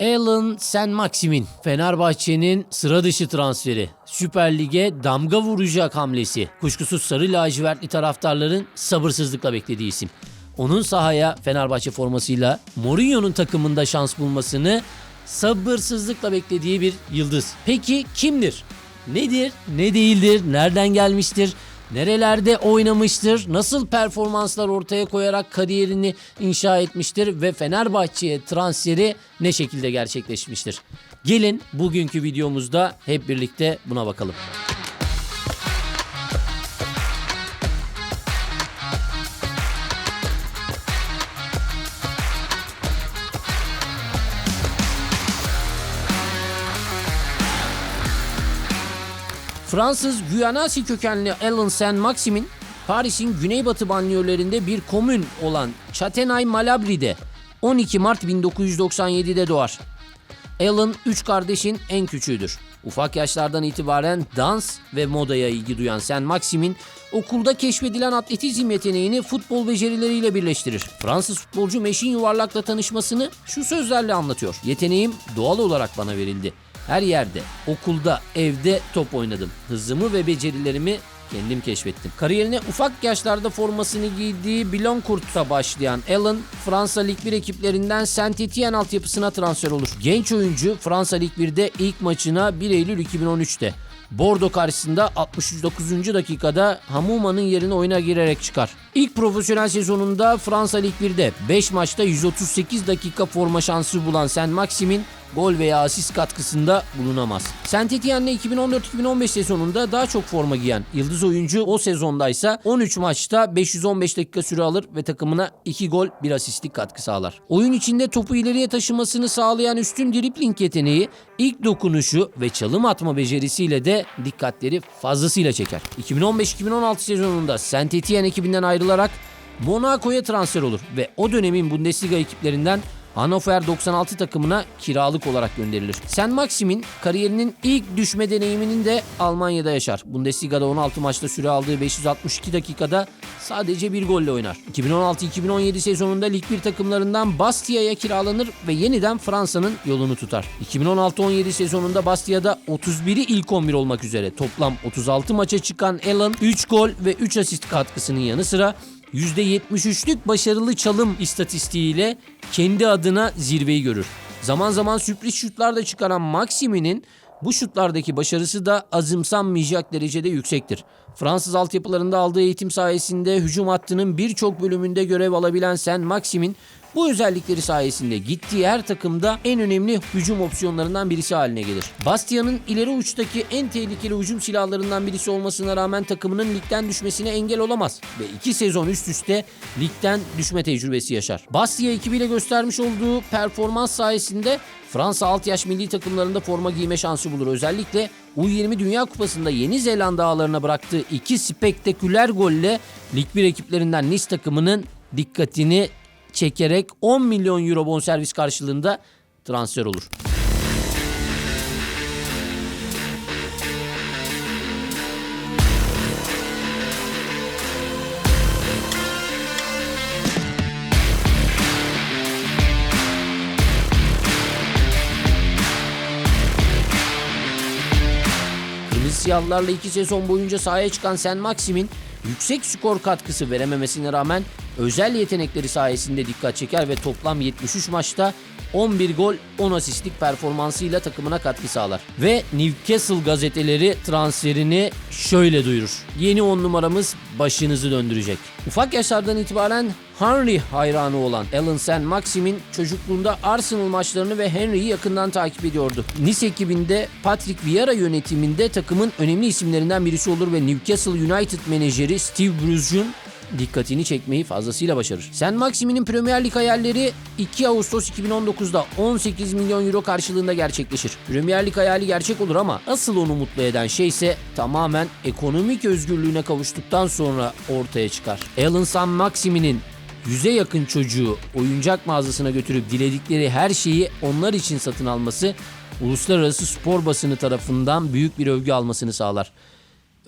Alan Sen Maximin, Fenerbahçe'nin sıra dışı transferi. Süper Lig'e damga vuracak hamlesi. Kuşkusuz sarı lacivertli taraftarların sabırsızlıkla beklediği isim. Onun sahaya Fenerbahçe formasıyla Mourinho'nun takımında şans bulmasını sabırsızlıkla beklediği bir yıldız. Peki kimdir? Nedir? Ne değildir? Nereden gelmiştir? Nerelerde oynamıştır? Nasıl performanslar ortaya koyarak kariyerini inşa etmiştir ve Fenerbahçe'ye transferi ne şekilde gerçekleşmiştir? Gelin bugünkü videomuzda hep birlikte buna bakalım. Fransız Guyanasi kökenli Alan Saint-Maximin Paris'in güneybatı banliyölerinde bir komün olan Châtenay-Malabri'de 12 Mart 1997'de doğar. Alan üç kardeşin en küçüğüdür. Ufak yaşlardan itibaren dans ve modaya ilgi duyan Saint Maximin okulda keşfedilen atletizm yeteneğini futbol becerileriyle birleştirir. Fransız futbolcu Meşin Yuvarlak'la tanışmasını şu sözlerle anlatıyor. Yeteneğim doğal olarak bana verildi. Her yerde, okulda, evde top oynadım. Hızımı ve becerilerimi kendim keşfettim. Kariyerine ufak yaşlarda formasını giydiği Biloncourt'ta başlayan Allen, Fransa Lig 1 ekiplerinden Saint Etienne altyapısına transfer olur. Genç oyuncu Fransa Lig 1'de ilk maçına 1 Eylül 2013'te Bordo karşısında 69. dakikada Hamuma'nın yerine oyuna girerek çıkar. İlk profesyonel sezonunda Fransa Lig 1'de 5 maçta 138 dakika forma şansı bulan Saint Maximin gol veya asist katkısında bulunamaz. Saint Etienne'le 2014-2015 sezonunda daha çok forma giyen yıldız oyuncu o sezondaysa 13 maçta 515 dakika süre alır ve takımına 2 gol 1 asistlik katkı sağlar. Oyun içinde topu ileriye taşımasını sağlayan üstün dribling yeteneği, ilk dokunuşu ve çalım atma becerisiyle de dikkatleri fazlasıyla çeker. 2015-2016 sezonunda Saint Etienne ekibinden ayrılarak Monaco'ya transfer olur ve o dönemin Bundesliga ekiplerinden Hannover 96 takımına kiralık olarak gönderilir. Sen Maxim'in kariyerinin ilk düşme deneyiminin de Almanya'da yaşar. Bundesliga'da 16 maçta süre aldığı 562 dakikada sadece bir golle oynar. 2016-2017 sezonunda Lig 1 takımlarından Bastia'ya kiralanır ve yeniden Fransa'nın yolunu tutar. 2016-17 sezonunda Bastia'da 31'i ilk 11 olmak üzere toplam 36 maça çıkan Allen 3 gol ve 3 asist katkısının yanı sıra %73'lük başarılı çalım istatistiğiyle kendi adına zirveyi görür. Zaman zaman sürpriz şutlar da çıkaran Maximin'in bu şutlardaki başarısı da azımsanmayacak derecede yüksektir. Fransız altyapılarında aldığı eğitim sayesinde hücum hattının birçok bölümünde görev alabilen Sen Maximin bu özellikleri sayesinde gittiği her takımda en önemli hücum opsiyonlarından birisi haline gelir. Bastia'nın ileri uçtaki en tehlikeli hücum silahlarından birisi olmasına rağmen takımının ligden düşmesine engel olamaz ve iki sezon üst üste ligden düşme tecrübesi yaşar. Bastia ekibiyle göstermiş olduğu performans sayesinde Fransa alt yaş milli takımlarında forma giyme şansı bulur. Özellikle U20 Dünya Kupası'nda Yeni Zelanda ağlarına bıraktığı iki spektaküler golle Lig 1 ekiplerinden Nice takımının dikkatini çekerek 10 milyon euro bonservis karşılığında transfer olur. Siyahlarla iki sezon boyunca sahaya çıkan Sen Maxim'in yüksek skor katkısı verememesine rağmen özel yetenekleri sayesinde dikkat çeker ve toplam 73 maçta 11 gol 10 asistlik performansıyla takımına katkı sağlar. Ve Newcastle gazeteleri transferini şöyle duyurur. Yeni 10 numaramız başınızı döndürecek. Ufak yaşlardan itibaren Henry hayranı olan Alan Sen Maxim'in çocukluğunda Arsenal maçlarını ve Henry'yi yakından takip ediyordu. Nice ekibinde Patrick Vieira yönetiminde takımın önemli isimlerinden birisi olur ve Newcastle United menajeri Steve Bruce'un dikkatini çekmeyi fazlasıyla başarır. Sen Maximin'in Premier Lig hayalleri 2 Ağustos 2019'da 18 milyon euro karşılığında gerçekleşir. Premier Lig hayali gerçek olur ama asıl onu mutlu eden şey ise tamamen ekonomik özgürlüğüne kavuştuktan sonra ortaya çıkar. Alan San Maximin'in yüze yakın çocuğu oyuncak mağazasına götürüp diledikleri her şeyi onlar için satın alması uluslararası spor basını tarafından büyük bir övgü almasını sağlar.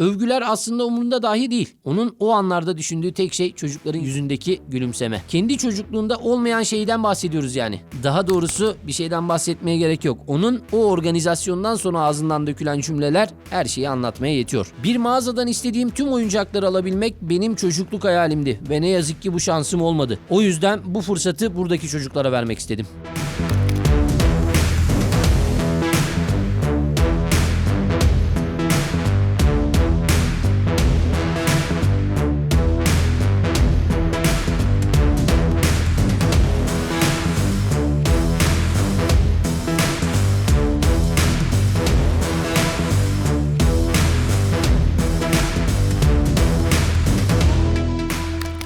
Övgüler aslında umurunda dahi değil. Onun o anlarda düşündüğü tek şey çocukların yüzündeki gülümseme. Kendi çocukluğunda olmayan şeyden bahsediyoruz yani. Daha doğrusu bir şeyden bahsetmeye gerek yok. Onun o organizasyondan sonra ağzından dökülen cümleler her şeyi anlatmaya yetiyor. Bir mağazadan istediğim tüm oyuncakları alabilmek benim çocukluk hayalimdi ve ne yazık ki bu şansım olmadı. O yüzden bu fırsatı buradaki çocuklara vermek istedim.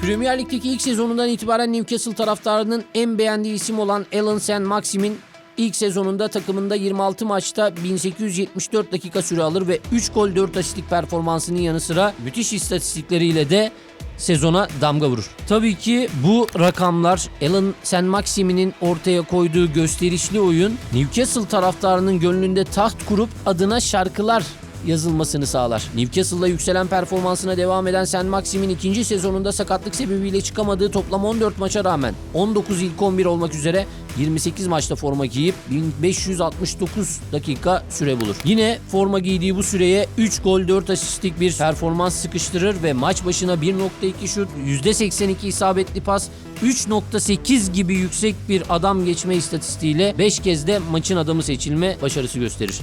Premier Lig'deki ilk sezonundan itibaren Newcastle taraftarının en beğendiği isim olan Alan St. Maxim'in ilk sezonunda takımında 26 maçta 1874 dakika süre alır ve 3 gol 4 asistlik performansının yanı sıra müthiş istatistikleriyle de sezona damga vurur. Tabii ki bu rakamlar Alan St. Maxim'in ortaya koyduğu gösterişli oyun Newcastle taraftarının gönlünde taht kurup adına şarkılar yazılmasını sağlar. Newcastle'la yükselen performansına devam eden Sen Maxim'in ikinci sezonunda sakatlık sebebiyle çıkamadığı toplam 14 maça rağmen 19 ilk 11 olmak üzere 28 maçta forma giyip 1569 dakika süre bulur. Yine forma giydiği bu süreye 3 gol 4 asistlik bir performans sıkıştırır ve maç başına 1.2 şut, %82 isabetli pas, 3.8 gibi yüksek bir adam geçme istatistiğiyle 5 kez de maçın adamı seçilme başarısı gösterir.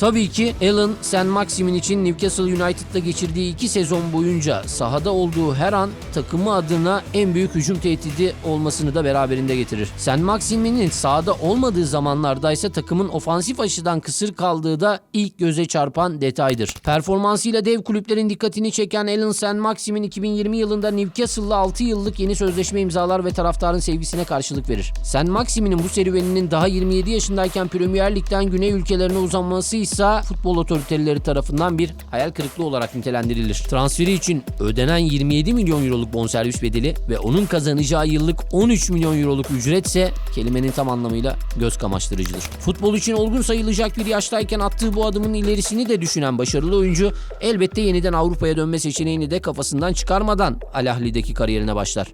Tabii ki Alan St. Maxim'in için Newcastle United'da geçirdiği iki sezon boyunca sahada olduğu her an takımı adına en büyük hücum tehdidi olmasını da beraberinde getirir. St. Maxim'in sahada olmadığı zamanlarda ise takımın ofansif açıdan kısır kaldığı da ilk göze çarpan detaydır. Performansıyla dev kulüplerin dikkatini çeken Alan St. Maxim'in 2020 yılında Newcastle'la 6 yıllık yeni sözleşme imzalar ve taraftarın sevgisine karşılık verir. St. Maxim'in bu serüveninin daha 27 yaşındayken Premier Lig'den Güney ülkelerine uzanması ise futbol otoriteleri tarafından bir hayal kırıklığı olarak nitelendirilir. Transferi için ödenen 27 milyon euroluk bonservis bedeli ve onun kazanacağı yıllık 13 milyon euroluk ücretse kelimenin tam anlamıyla göz kamaştırıcıdır. Futbol için olgun sayılacak bir yaştayken attığı bu adımın ilerisini de düşünen başarılı oyuncu elbette yeniden Avrupa'ya dönme seçeneğini de kafasından çıkarmadan Al Ahly'deki kariyerine başlar.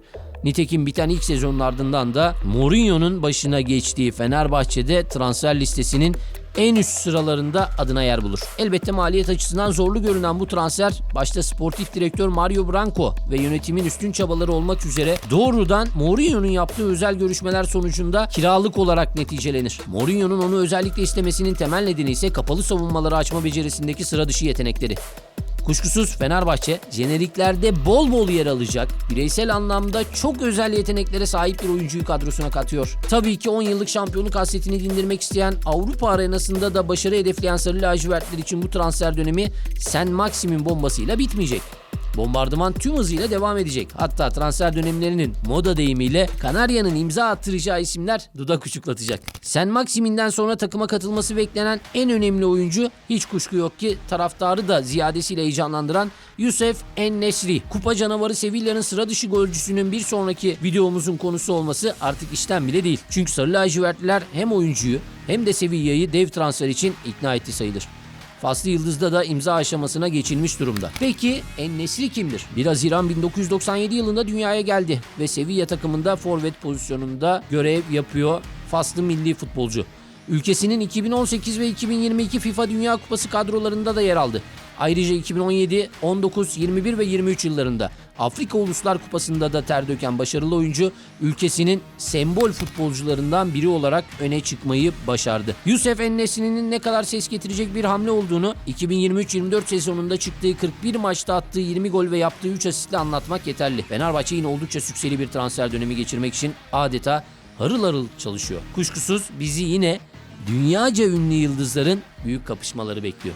Nitekim biten ilk sezonun ardından da Mourinho'nun başına geçtiği Fenerbahçe'de transfer listesinin en üst sıralarında adına yer bulur. Elbette maliyet açısından zorlu görünen bu transfer başta sportif direktör Mario Branco ve yönetimin üstün çabaları olmak üzere doğrudan Mourinho'nun yaptığı özel görüşmeler sonucunda kiralık olarak neticelenir. Mourinho'nun onu özellikle istemesinin temel nedeni ise kapalı savunmaları açma becerisindeki sıra dışı yetenekleri. Kuşkusuz Fenerbahçe jeneriklerde bol bol yer alacak, bireysel anlamda çok özel yeteneklere sahip bir oyuncuyu kadrosuna katıyor. Tabii ki 10 yıllık şampiyonluk hasretini dindirmek isteyen Avrupa arenasında da başarı hedefleyen Sarı Lacivertler için bu transfer dönemi Sen Maxim'in bombasıyla bitmeyecek. Bombardıman tüm hızıyla devam edecek. Hatta transfer dönemlerinin moda deyimiyle Kanarya'nın imza attıracağı isimler dudak uçuklatacak. Sen Maxim'inden sonra takıma katılması beklenen en önemli oyuncu hiç kuşku yok ki taraftarı da ziyadesiyle heyecanlandıran Yusuf En-Nesri. Kupa canavarı Sevilla'nın sıra dışı golcüsünün bir sonraki videomuzun konusu olması artık işten bile değil. Çünkü Sarı Lacivertliler hem oyuncuyu hem de Sevilla'yı dev transfer için ikna etti sayılır. Faslı Yıldız'da da imza aşamasına geçilmiş durumda. Peki En-Nesri kimdir? 1 Haziran 1997 yılında dünyaya geldi ve Sevilla takımında forvet pozisyonunda görev yapıyor Faslı milli futbolcu. Ülkesinin 2018 ve 2022 FIFA Dünya Kupası kadrolarında da yer aldı. Ayrıca 2017, 19, 21 ve 23 yıllarında Afrika Uluslar Kupası'nda da ter döken başarılı oyuncu ülkesinin sembol futbolcularından biri olarak öne çıkmayı başardı. Yusuf Ennesini'nin ne kadar ses getirecek bir hamle olduğunu 2023-24 sezonunda çıktığı 41 maçta attığı 20 gol ve yaptığı 3 asistle anlatmak yeterli. Fenerbahçe yine oldukça sükseli bir transfer dönemi geçirmek için adeta harıl harıl çalışıyor. Kuşkusuz bizi yine dünyaca ünlü yıldızların büyük kapışmaları bekliyor.